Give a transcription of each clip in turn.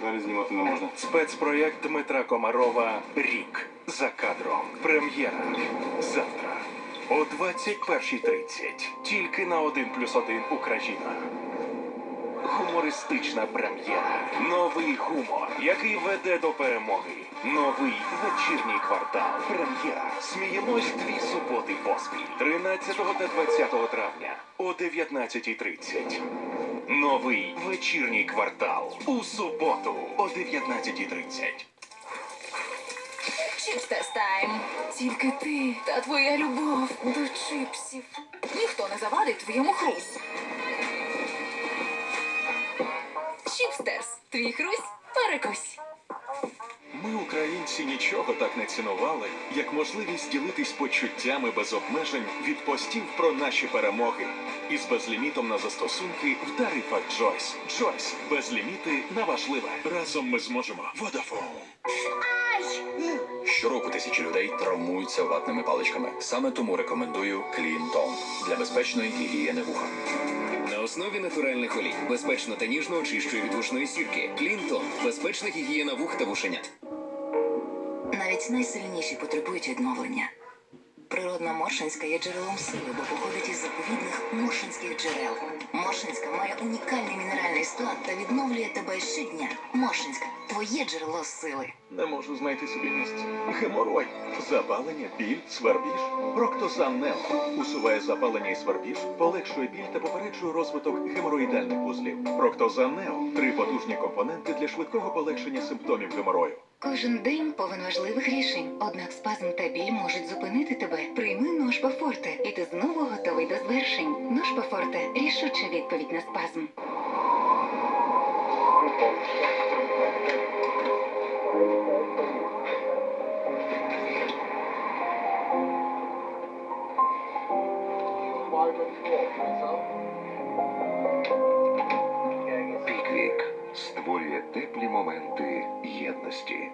Далі знімати не можна. Спецпроєкт Дмитра Комарова Рік за кадром. Прем'єра завтра о 21.30. Тільки на 1 плюс 1 Україна. Гумористична прем'єра. Новий гумор, який веде до перемоги. Новий вечірній квартал. Прем'єра. Сміємось дві суботи поспіль. 13 та 20 травня о 19.30. Новий вечірній квартал у суботу о 19.30. Чіпстес тайм. Тільки ти та твоя любов до чипсів. Ніхто не завадить твоєму хрусь. Чіпстерс. Твій хрусь перекусь. Ми, українці, нічого так не цінували, як можливість ділитись почуттями без обмежень від постів про наші перемоги. Із безлімітом на застосунки в тарифах Джойс. Джойс. Безліміти на важливе. Разом ми зможемо. Водафон. Щороку тисячі людей травмуються ватними паличками. Саме тому рекомендую Clean Tone для безпечної гігієни вуха. На основі натуральних олій безпечно та ніжно очищує від вушної сірки. Клінтон безпечна гігієна вух та вушенят. Навіть найсильніші потребують відновлення. Природна Моршинська є джерелом сили, бо походить із заповідних Моршинських джерел. Моршинська має унікальний мінеральний та відновлює тебе щодня. Моршинська твоє джерело сили. Не можу знайти собі місця. Геморой. Запалення, біль, свербіж. Проктозан Нео. Усуває запалення і свербіж, полегшує біль та попереджує розвиток геморроїдальних вузлів. Проктозан Нео. Три потужні компоненти для швидкого полегшення симптомів геморою. Кожен день повен важливих рішень. Однак спазм та біль можуть зупинити тебе. Прийми Ношпа Форте, і ти знову готовий до звершень. Ношпа Форте рішуча відповідь на спазм. Піквік створює теплі моменти єдності.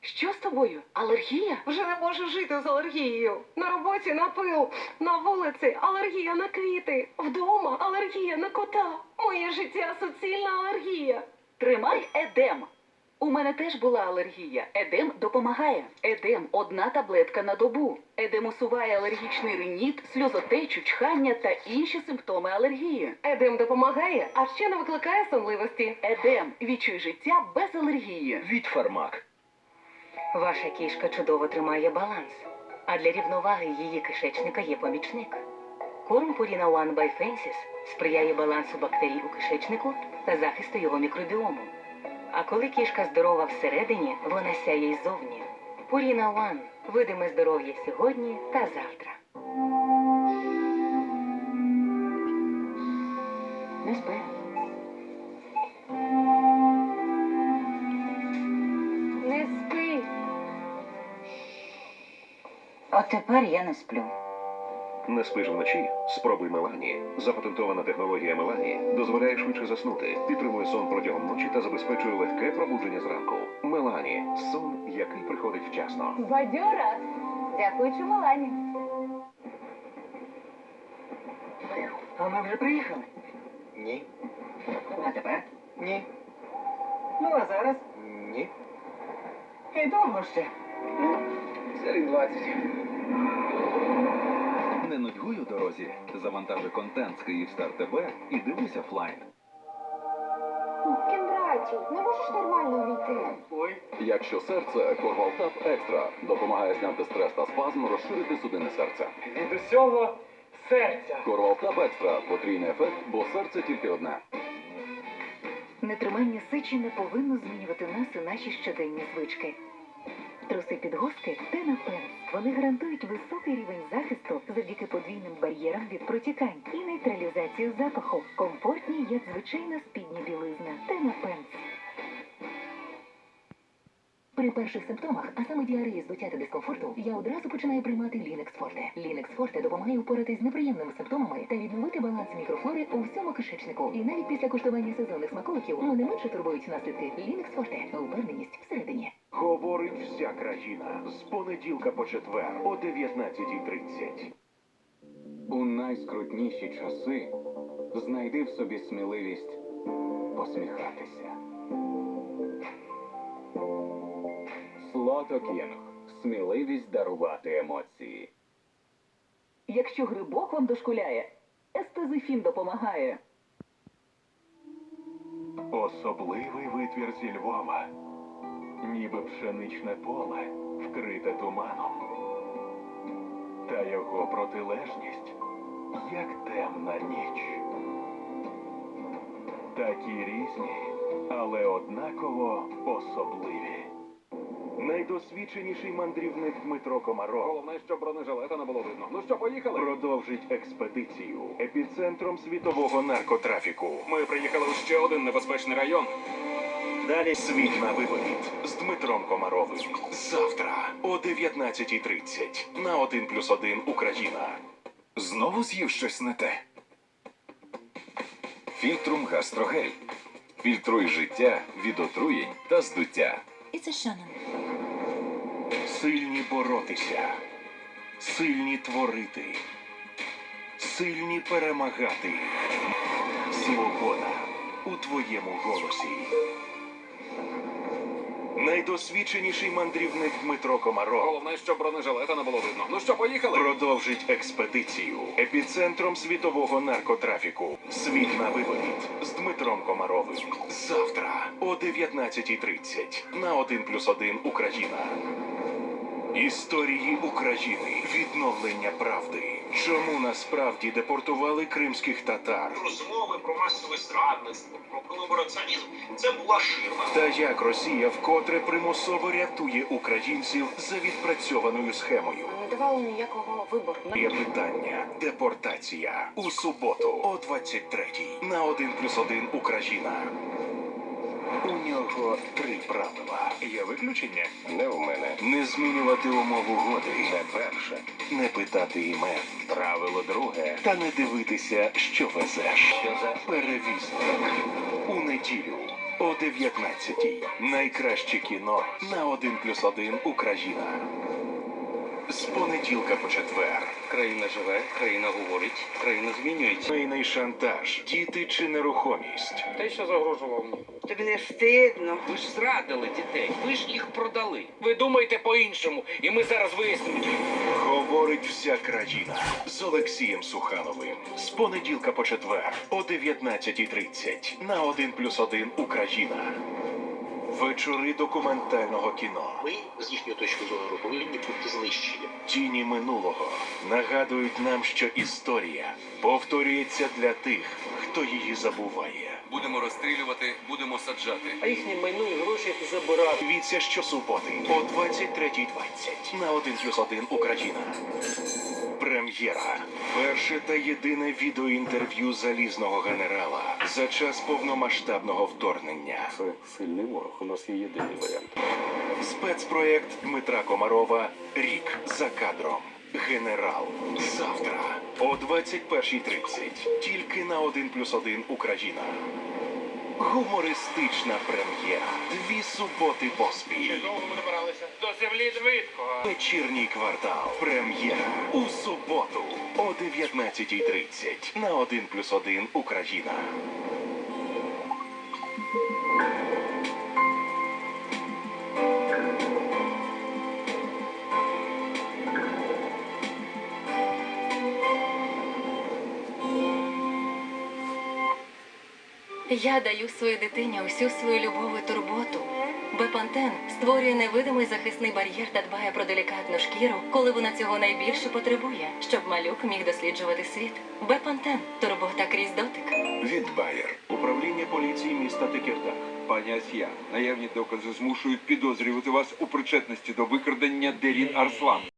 Що з тобою? Алергія? Вже не можу жити з алергією. На роботі на пил, на вулиці алергія на квіти, вдома алергія на кота. Моє життя суцільна алергія. Тримай едем. У мене теж була алергія. Едем допомагає. Едем одна таблетка на добу. Едем усуває алергічний риніт, сльозотечу, чхання та інші симптоми алергії. Едем допомагає, а ще не викликає сонливості. Едем відчуй життя без алергії. Від фармак. Ваша кішка чудово тримає баланс, а для рівноваги її кишечника є помічник. Корм Purina One by Fences сприяє балансу бактерій у кишечнику та захисту його мікробіому. А коли кішка здорова всередині, вона сяє й зовні. Purina One – видиме здоров'я сьогодні та завтра. Не спи. Не спи. От тепер я не сплю. Не спиш вночі? Спробуй Мелані. Запатентована технологія Мелані дозволяє швидше заснути, підтримує сон протягом ночі та забезпечує легке пробудження зранку. Мелані сон, який приходить вчасно. Бадьора. Дякуючи Малані. А ми вже приїхали? Ні. А тепер? Ні. Ну, а зараз? Ні. І довго ще. Серій 20. Не нудьгуй у дорозі. Завантажуй контент з Київстар ТБ і дивись офлайн. Кіндраті, не можеш нормально увійти? Ой. Якщо серце, Корвалтап Екстра допомагає зняти стрес та спазм, розширити судини серця. Від усього серця. Корвалтап Екстра потрійний ефект, бо серце тільки одне. Нетримання сечі не повинно змінювати нас і наші щоденні звички. Труси підгузки Тенапен. Вони гарантують високий рівень захисту завдяки подвійним бар'єрам від протікань і нейтралізацію запаху. Комфортні, як звичайна спідня білизна. Тенапен. При перших симптомах, а саме діареї, здуття та дискомфорту, я одразу починаю приймати Лінекс Форте. Лінекс Форте допомагає впоратись з неприємними симптомами та відновити баланс мікрофлори у всьому кишечнику. І навіть після куштування сезонних смаколиків мене менше турбують наслідки. Лінекс Форте. Упевненість всередині. Говорить вся країна з понеділка по четвер о 19.30. У найскрутніші часи знайди в собі сміливість посміхатися. Отокінг. Сміливість дарувати емоції. Якщо грибок вам дошкуляє, естезифін допомагає. Особливий витвір зі Львова. Ніби пшеничне поле, вкрите туманом. Та його протилежність, як темна ніч. Такі різні, але однаково особливі. Найдосвідченіший мандрівник Дмитро Комаров Головне, щоб бронежилета не було видно. Ну що, поїхали? продовжить експедицію епіцентром світового наркотрафіку. Ми приїхали у ще один небезпечний район. Далі світ на виворіт з Дмитром Комаровим. Завтра о 19.30 на 1 плюс 1 Україна. Знову з'їв щось не те. Фільтрум гастрогель. Фільтруй життя від отруєнь та здуття. І це шанен. Сильні боротися, сильні творити, сильні перемагати. Свобода у твоєму голосі. Найдосвідченіший мандрівник Дмитро Комаров Головне, що бронежилета не було видно. Ну що, поїхали? продовжить експедицію епіцентром світового наркотрафіку. Світ на виворіт з Дмитром Комаровим. Завтра о 19.30 на 1 плюс 1 Україна. Історії України. Відновлення правди. Чому насправді депортували кримських татар? розмови про масове зрадництво, про колабораціонізм це була ширма. Та як Росія вкотре примусово рятує українців за відпрацьованою схемою? Не давали ніякого вибору. Є питання. Депортація. У суботу о 23-й на 1 плюс 1 Україна. У нього три правила. Є виключення? Не в мене. Не змінювати умов угоди. Це перше. Не питати імен. Правило друге. Та не дивитися, що везеш. Що за Перевізник. У неділю о 19-й. Найкраще кіно на 1 плюс 1 Україна. З понеділка по четвер. країна живе, країна говорить, країна змінюється. Сімейний шантаж, діти чи нерухомість. Те, що загрожував мені. Тобі не стидно. Ви ж зрадили дітей, ви ж їх продали. Ви думаєте по-іншому, і ми зараз вияснимо. Говорить вся країна з Олексієм Сухановим. З понеділка по четвер о 19.30 на 1 плюс 1 Україна. Вечори документального кіно. Ми, з їхньої точки зору, повинні бути знищені. Тіні минулого нагадують нам, що історія повторюється для тих, хто її забуває. Будемо розстрілювати, будемо саджати. А їхні майно і гроші забирати. Дивіться щосуботи о 23.20 на 1 плюс 1 Україна. Прем'єра. Перше та єдине відеоінтерв'ю залізного генерала за час повномасштабного вторгнення. Це сильний ворог. У нас є єдиний варіант. Спецпроєкт Дмитра Комарова Рік за кадром. Генерал. Завтра о 21.30. Тільки на 1 плюс 1 Україна. Гумористична прем'єра. Дві суботи поспіль. довго ми добиралися? До землі швидко. Вечірній квартал. Прем'єра. У суботу о 19.30 на 1 плюс 1 Україна. Я даю своїй дитині усю свою любов і турботу. Бепантен створює невидимий захисний бар'єр та дбає про делікатну шкіру, коли вона цього найбільше потребує, щоб малюк міг досліджувати світ. Бепантен турбота крізь дотик. Від Байер. Управління поліції міста Текірдах. Пані Асія, наявні докази змушують підозрювати вас у причетності до викрадення Дерін Арслан.